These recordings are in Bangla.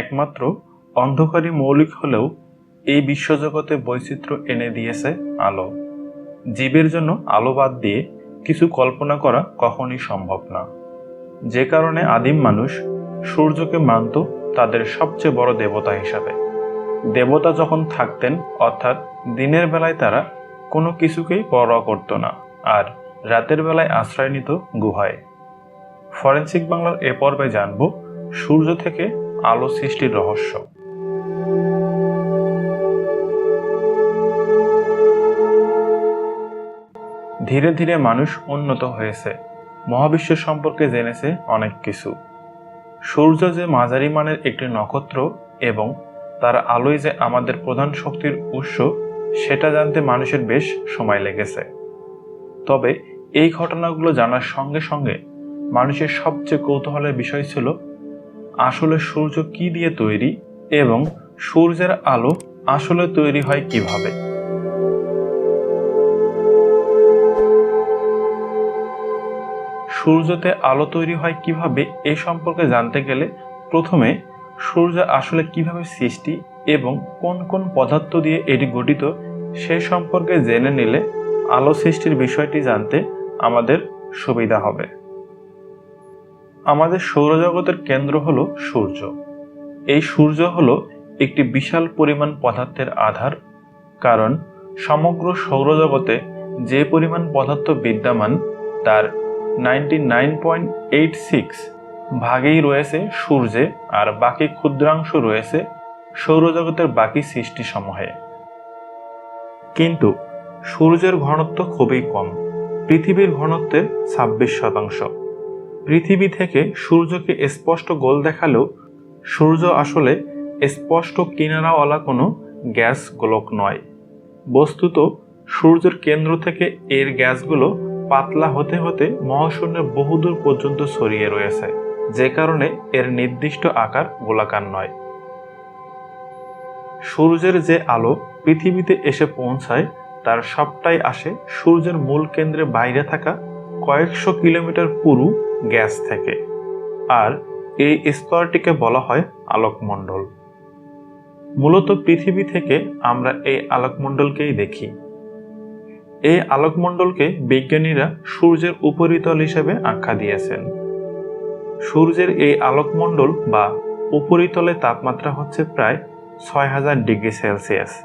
একমাত্র অন্ধকারী মৌলিক হলেও এই বিশ্বজগতে বৈচিত্র্য এনে দিয়েছে আলো। জীবের জন্য আলো বাদ দিয়ে কিছু কল্পনা করা কখনই সম্ভব না। যে কারণে আদিম মানুষ সূর্যকে মানত তাদের সবচেয়ে বড় দেবতা হিসাবে। দেবতা যখন থাকতেন, অর্থাৎ দিনের বেলায় তারা কোনো কিছুকেই পরোয়া করত না, আর রাতের বেলায় আশ্রয় নিত গুহায়। ফরেন্সিক বাংলার এ পর্বে জানব, সূর্য থেকে আলো সৃষ্টির রহস্য। ধীরে ধীরে মানুষ উন্নত হয়েছে। মহাবিশ্ব সম্পর্কে জেনেছে অনেক কিছু। সূর্য যে মাঝারি মানের একটি নক্ষত্র এবং তার আলোয় যে আমাদের প্রধান শক্তির উৎস, সেটা জানতে মানুষের বেশ সময় লেগেছে। তবে এই ঘটনাগুলো জানার সঙ্গে সঙ্গে মানুষের সবচেয়ে কৌতূহলের বিষয় ছিল আসলে সূর্য কি দিয়ে তৈরি এবং সূর্যের আলো আসলে তৈরি হয় কীভাবে? সূর্যতে আলো তৈরি হয় কীভাবে এ সম্পর্কে জানতে গেলে প্রথমে সূর্য আসলে কীভাবে সৃষ্টি এবং কোন কোন পদার্থ দিয়ে এটি গঠিত সে সম্পর্কে জেনে নিলে আলো সৃষ্টির বিষয়টি জানতে আমাদের সুবিধা হবে। আমাদের সৌরজগতের কেন্দ্র হলো সূর্য। এই সূর্য হলো একটি বিশাল পরিমাণ পদার্থের আধার, কারণ সমগ্র সৌরজগতে যে পরিমাণ পদার্থ বিদ্যমান, তার ninety nine point eight six ভাগেই রয়েছে সূর্যে আর বাকি ক্ষুদ্রাংশ রয়েছে সৌরজগতের বাকি সৃষ্টিসমূহে। কিন্তু সূর্যের ঘনত্ব খুবই কম, পৃথিবীর ঘনত্বের ছাব্বিশ শতাংশ। পৃথিবী থেকে সূর্যকে স্পষ্ট গোল দেখালেও সূর্য আসলে স্পষ্ট কিনারাওয়ালা কোনো গ্যাস গোলক নয়। বস্তুত সূর্যের কেন্দ্র থেকে এর গ্যাসগুলো পাতলা হতে হতে মহাশূন্যের বহুদূর পর্যন্ত ছড়িয়ে রয়েছে, যে কারণে এর নির্দিষ্ট আকার গোলাকার নয়। সূর্যের যে আলো পৃথিবীতে এসে পৌঁছায়, তার সবটাই আসে সূর্যের মূল কেন্দ্রে বাইরে থাকা কয়েকশো কিলোমিটার পুরু গ্যাস থেকে। আর এই স্তরটিকে বলা হয় আলোকমণ্ডল। মূলত পৃথিবী থেকে আমরা এই আলোকমণ্ডলকেই দেখি। এই আলোকমণ্ডলকে বিজ্ঞানীরা সূর্যের উপরিতল হিসেবে আখ্যা দিয়েছেন। সূর্যের এই আলোকমণ্ডল বা উপরিতলে তাপমাত্রা হচ্ছে প্রায় ছয় হাজার ডিগ্রি সেলসিয়াস।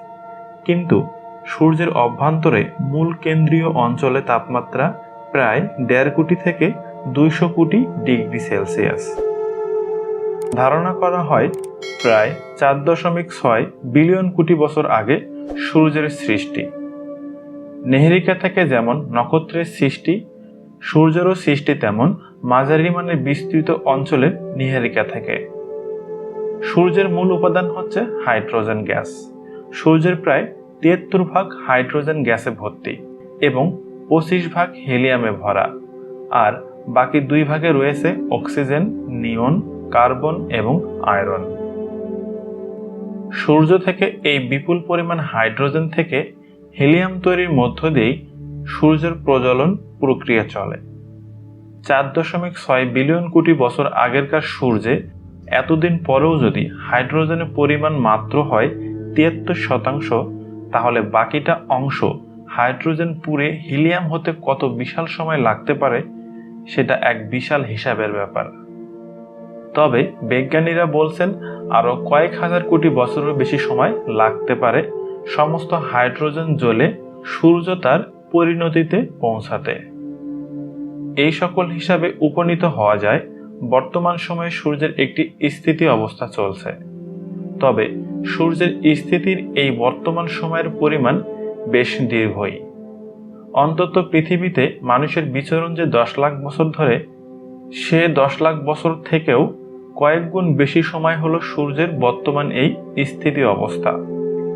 কিন্তু সূর্যের অভ্যন্তরে মূল কেন্দ্রীয় অঞ্চলে তাপমাত্রা প্রায় দেড় কোটি থেকে দুইশো কোটি ডিগ্রি সেলসিয়াস। ধারণা করা হয়, প্রায় চার দশমিক ছয় বিলিয়ন কোটি বছর আগে সূর্যের সৃষ্টি। নেহেরিকা থেকে যেমন নক্ষত্রের সৃষ্টি, সূর্যেরও সৃষ্টি তেমন মাঝারি মানের বিস্তৃত অঞ্চলের নিহারিকা থেকে সূর্যের মূল উপাদান হচ্ছে হাইড্রোজেন গ্যাস। সূর্যের প্রায় তিয়াত্তর ভাগ হাইড্রোজেন গ্যাসে ভর্তি এবং পঁচিশ ভাগ হিলিয়ামে ভরা। আর বাকি দুই ভাগে রয়েছে অক্সিজেন, নিয়ন, কার্বন এবং আয়রন। সূর্য থেকে এই বিপুল পরিমাণ হাইড্রোজেন থেকে হিলিয়াম তৈরির মধ্য দিয়েই সূর্যের প্রজ্বলন প্রক্রিয়া চলে। চার দশমিক ছয় বিলিয়ন কোটি বছর আগেরকার সূর্যে এতদিন পরেও যদি হাইড্রোজেনের পরিমাণ মাত্র হয় তিয়াত্তর শতাংশ, তাহলে বাকিটা অংশ হাইড্রোজেন পুড়ে হিলিয়াম হতে কত বিশাল সময় লাগতে পারে সেটা এক বিশাল হিসাবের ব্যাপার। তবে বিজ্ঞানীরা বলছেন, আরও কয়েক হাজার কোটি বছরের বেশি সময় লাগতে পারে সমস্ত হাইড্রোজেন জ্বলে সূর্য তার পরিণতিতে পৌঁছাতে। এই সকল হিসাবে উপনীত হওয়া যায়, বর্তমান সময়ে সূর্যের একটি স্থিতি অবস্থা চলছে। তবে সূর্যের স্থিতির এই বর্তমান সময়ের পরিমাণ বেশ দীর্ঘই। অন্তত পৃথিবীতে মানুষের বিচরণ যে দশ লাখ বছর ধরে, সে দশ লাখ বছর থেকেও কয়েক গুণ বেশি সময় হলো সূর্যের বর্তমান এই স্থিতি অবস্থা।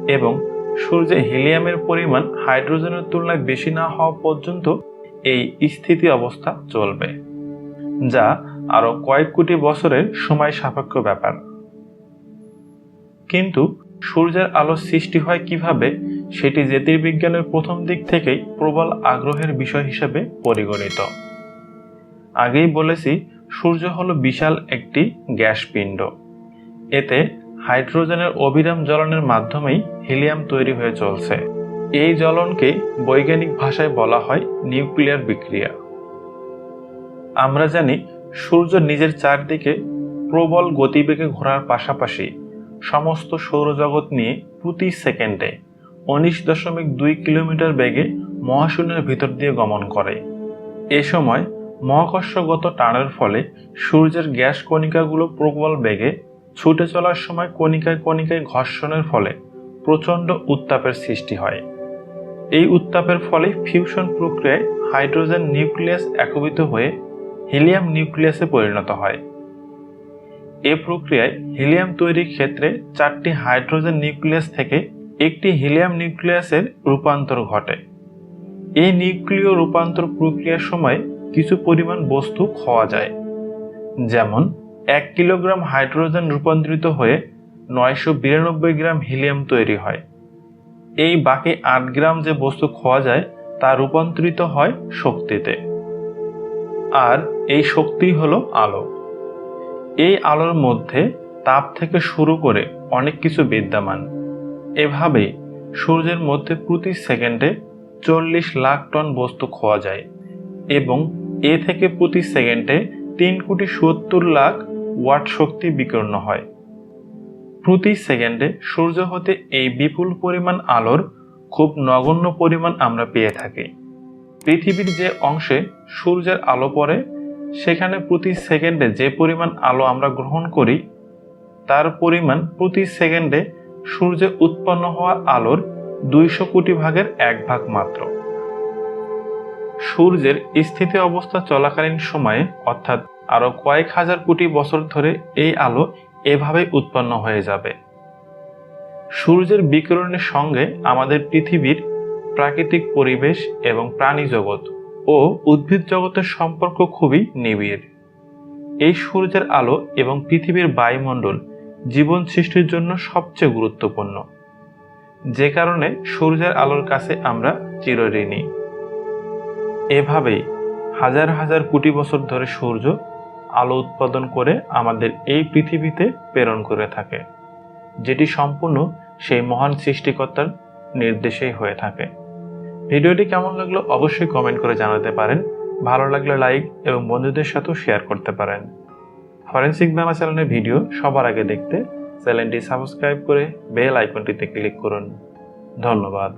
এবং সূর্যে হিলিয়ামের পরিমাণ হাইড্রোজেনের তুলনায় বেশি না হওয়া পর্যন্ত এই স্থিতি অবস্থা চলবে, যা আরও কয়েক কোটি বছরের সময় সাপেক্ষ ব্যাপার। কিন্তু সূর্যের আলো সৃষ্টি হয় কীভাবে, সেটি জ্যোতির্বিজ্ঞানের প্রথম দিক থেকেই প্রবল আগ্রহের বিষয় হিসেবে পরিগণিত। আগেই বলেছি, সূর্য হলো বিশাল একটি গ্যাস পিণ্ড। এতে হাইড্রোজেনের অবিরাম জ্বলনের মাধ্যমেই হিলিয়াম তৈরি হয়ে চলছে। এই জ্বলনকে বৈজ্ঞানিক ভাষায় বলা হয় নিউক্লিয়ার বিক্রিয়া। আমরা জানি, সূর্য নিজের চারদিকে প্রবল গতিবেগে ঘোরার পাশাপাশি সমস্ত সৌরজগৎ নিয়ে প্রতি সেকেন্ডে উনিশ দশমিক দুই কিলোমিটার বেগে মহাশূন্যের ভিতর দিয়ে গমন করে। এ সময় মহাকর্ষগত টানের ফলে সূর্যের গ্যাস কণিকাগুলো প্রবল বেগে ছুটে চলার সময় কণিকায় কণিকায় ঘর্ষণের ফলে প্রচণ্ড উত্তাপের সৃষ্টি হয়। এই উত্তাপের ফলে ফিউশন প্রক্রিয়ায় হাইড্রোজেন নিউক্লিয়াস একীভূত হয়ে হিলিয়াম নিউক্লিয়াসে পরিণত হয়। এ প্রক্রিয়ায় হিলিয়াম তৈরির ক্ষেত্রে চারটি হাইড্রোজেন নিউক্লিয়াস থেকে একটি হিলিয়াম নিউক্লিয়াসের রূপান্তর ঘটে। এই নিউক্লিয় রূপান্তর প্রক্রিয়ার সময় কিছু পরিমাণ বস্তু খাওয়া যায়। যেমন, এক কিলোগ্রাম হাইড্রোজেন রূপান্তরিত হয়ে নয়শো বিরানব্বই গ্রাম হিলিয়াম তৈরি হয়। এই বাকি আট গ্রাম যে বস্তু খাওয়া যায়, তা রূপান্তরিত হয় শক্তিতে। আর এই শক্তি হলো আলো। এই আলোর মধ্যে তাপ থেকে শুরু করে অনেক কিছু বিদ্যমান। এভাবে সূর্যের মধ্যে প্রতি সেকেন্ডে চল্লিশ লাখ টন বস্তু খোয়া যায় এবং এ থেকে প্রতি সেকেন্ডে তিন কোটি সত্তর লাখ ওয়াট শক্তি বিকর্ণ হয়। প্রতি সেকেন্ডে সূর্য হতে এই বিপুল পরিমাণ আলোর খুব নগণ্য পরিমাণ আমরা পেয়ে থাকি। পৃথিবীর যে অংশে সূর্যের আলো পড়ে সেখানে প্রতি সেকেন্ডে যে পরিমাণ আলো আমরা গ্রহণ করি, তার পরিমাণ প্রতি সেকেন্ডে সূর্যে উৎপন্ন হওয়া আলোর দুইশো কোটি ভাগের এক ভাগ মাত্র। সূর্যের স্থিতি অবস্থা চলাকালীন সময়ে, অর্থাৎ আরও কয়েক হাজার কোটি বছর ধরে এই আলো এভাবে উৎপন্ন হয়ে যাবে। সূর্যের বিকিরণের সঙ্গে আমাদের পৃথিবীর প্রাকৃতিক পরিবেশ এবং প্রাণী জগৎ ও উদ্ভিদ জগতের সম্পর্ক খুবই নিবিড়। এই সূর্যের আলো এবং পৃথিবীর বায়ুমণ্ডল জীবন সৃষ্টির জন্য সবচেয়ে গুরুত্বপূর্ণ। যে কারণে সূর্যের আলোর কাছে আমরা চিরঋণী। এভাবেই হাজার হাজার কোটি বছর ধরে সূর্য আলো উৎপাদন করে আমাদের এই পৃথিবীতে প্রেরণ করে থাকে, যেটি সম্পূর্ণ সেই মহান সৃষ্টিকর্তার নির্দেশেই হয়ে থাকে। ভিডিওটি কেমন লাগল অবশ্যই কমেন্ট করে জানাতে পারেন। ভালো লাগলে লাইক এবং বন্ধুদের সাথেও শেয়ার করতে পারেন। ফরেন্সিক ব্যামা চ্যানেলের ভিডিও সবার আগে দেখতে চ্যানেলটি সাবস্ক্রাইব করে বেল আইকনটিতে ক্লিক করুন। ধন্যবাদ।